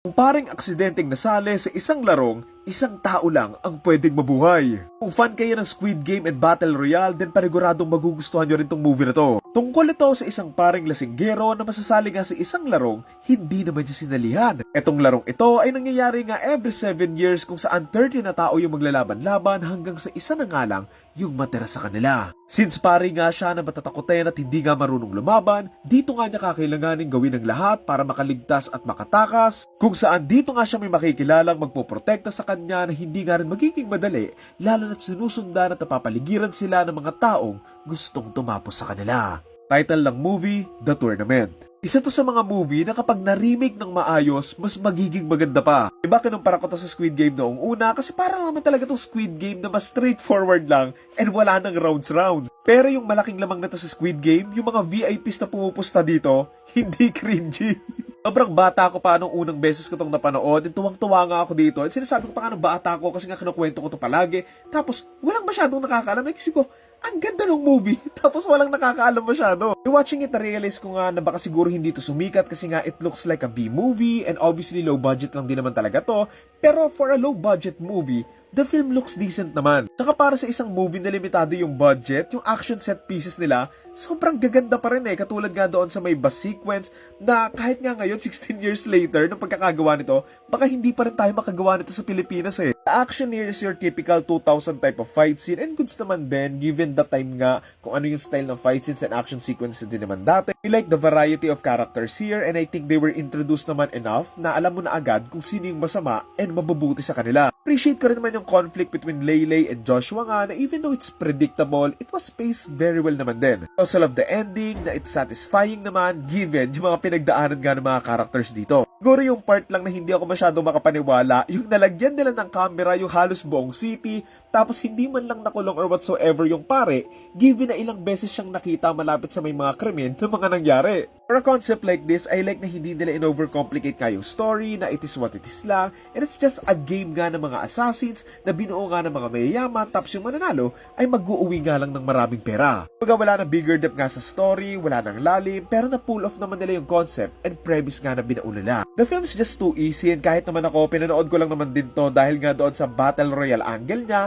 Kung paring aksidenteng nasali sa isang larong, isang tao lang ang pwedeng mabuhay. Kung fan kayo ng Squid Game and Battle Royale, then paniguradong magugustuhan nyo rin tong movie na to. Tungkol ito sa isang paring lasinggero na masasali nga sa isang larong, hindi naman niya sinalihan. Etong larong ito ay nangyayari nga every 7 years kung saan 30 na tao yung maglalaban-laban hanggang sa isa na nga lang yung matira sa kanila. Since pari nga siya na matatakotin at hindi nga marunong lumaban, dito nga niya kakailanganin gawin ang lahat para makaligtas at makatakas, kung saan dito nga siya may makikilalang magpoprotekta sa kanya na hindi nga rin magiging madali, lalo na't sinusundan at napapaligiran sila ng mga taong gustong tumapos sa kanila. Title ng movie, The Tournament. Isa to sa mga movie na kapag na-remake ng maayos, mas magiging maganda pa. Iba kinumpara ko to sa Squid Game noong una kasi parang naman talaga tong Squid Game na mas straightforward lang and wala nang rounds-rounds. Pero yung malaking lamang na to sa Squid Game, yung mga VIPs na pumupusta dito, hindi cringy. Sobrang bata ko pa nung unang beses ko tong napanood and tuwang-tuwa nga ako dito. At sinasabi ko pa nga ng bata ko kasi nga kinukwento ko to palagi. Tapos walang masyadong nakakaalam. Naisip ko, ang ganda ng movie. Tapos walang nakakaalam masyado. Watching it, na-realize ko nga na baka siguro hindi to sumikat kasi nga it looks like a B-movie and obviously low budget lang din naman talaga to. Pero for a low budget movie, the film looks decent naman. Saka para sa isang movie na limitado yung budget, yung action set pieces nila, sobrang gaganda pa rin eh. Katulad nga doon sa may bus sequence na kahit nga ngayon, 16 years later, ng pagkakagawa nito, baka hindi pa rin tayo makagawa nito sa Pilipinas eh. Action here is your typical 2000 type of fight scene and goods naman din given the time nga kung ano yung style ng fight scenes and action sequences din naman dati. We like the variety of characters here and I think they were introduced naman enough na alam mo na agad kung sino yung masama and mabubuti sa kanila. Appreciate ko rin naman yung conflict between Leylay and Joshua nga na even though it's predictable, it was paced very well naman din. Also love the ending na it's satisfying naman given yung mga pinagdaanan nga ng mga characters dito. Siguro yung part lang na hindi ako masyadong makapaniwala, yung nalagyan nila ng camera yung halos buong city, tapos hindi man lang nakulong or whatsoever yung pare, given na ilang beses siyang nakita malapit sa may mga krimen ng mga nangyari. For a concept like this, I like na hindi nila in-overcomplicate nga yung story, na it is what it is lang, and it's just a game nga ng mga assassins na binuo nga ng mga mayayaman, tapos yung mananalo ay mag-uuwi nga lang ng maraming pera. Kumbaga wala na bigger depth nga sa story, wala nang lalim, pero na-pull off naman nila yung concept and premise nga na binaulo nila. The film's just too easy and kahit naman ako, pinanood ko lang naman din to dahil nga doon sa Battle Royale angle niya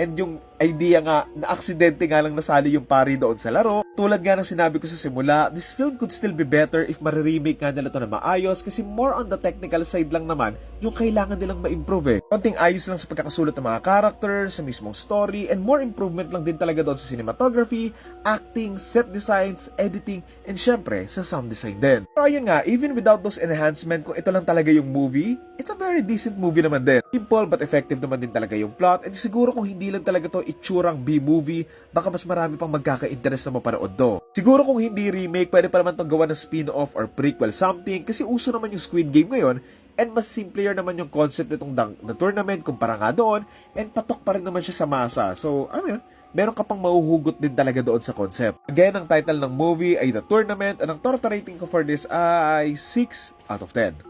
and yung idea nga na aksidente nga lang nasali yung pari doon sa laro. Tulad nga ng sinabi ko sa simula, this film could still be better if ma-remake nga nila to na maayos kasi more on the technical side lang naman yung kailangan nilang ma-improve eh. Konting ayos lang sa pagkakasulat ng mga characters, sa mismong story, and more improvement lang din talaga doon sa cinematography, acting, set designs, editing, and syempre sa sound design din. Pero ayun nga, even without those enhancement, kung ito lang talaga yung movie, it's a very decent movie naman din. Simple but effective naman din talaga yung plot, and siguro kung hindi lang talaga to itsurang B-movie, baka mas marami pang magkaka-interest na mapanood do. Siguro kung hindi remake, pwede pa naman itong gawa ng spin-off or prequel something, kasi uso naman yung Squid Game ngayon, and mas simpler naman yung concept nitong dang, na tournament kumpara nga doon, and patok pa rin naman siya sa masa. So, ano yun? meron ka pang mahuhugot din talaga doon sa concept. Again, ang title ng movie ay The Tournament, and ang torta rating ko for this ay 6 out of 10.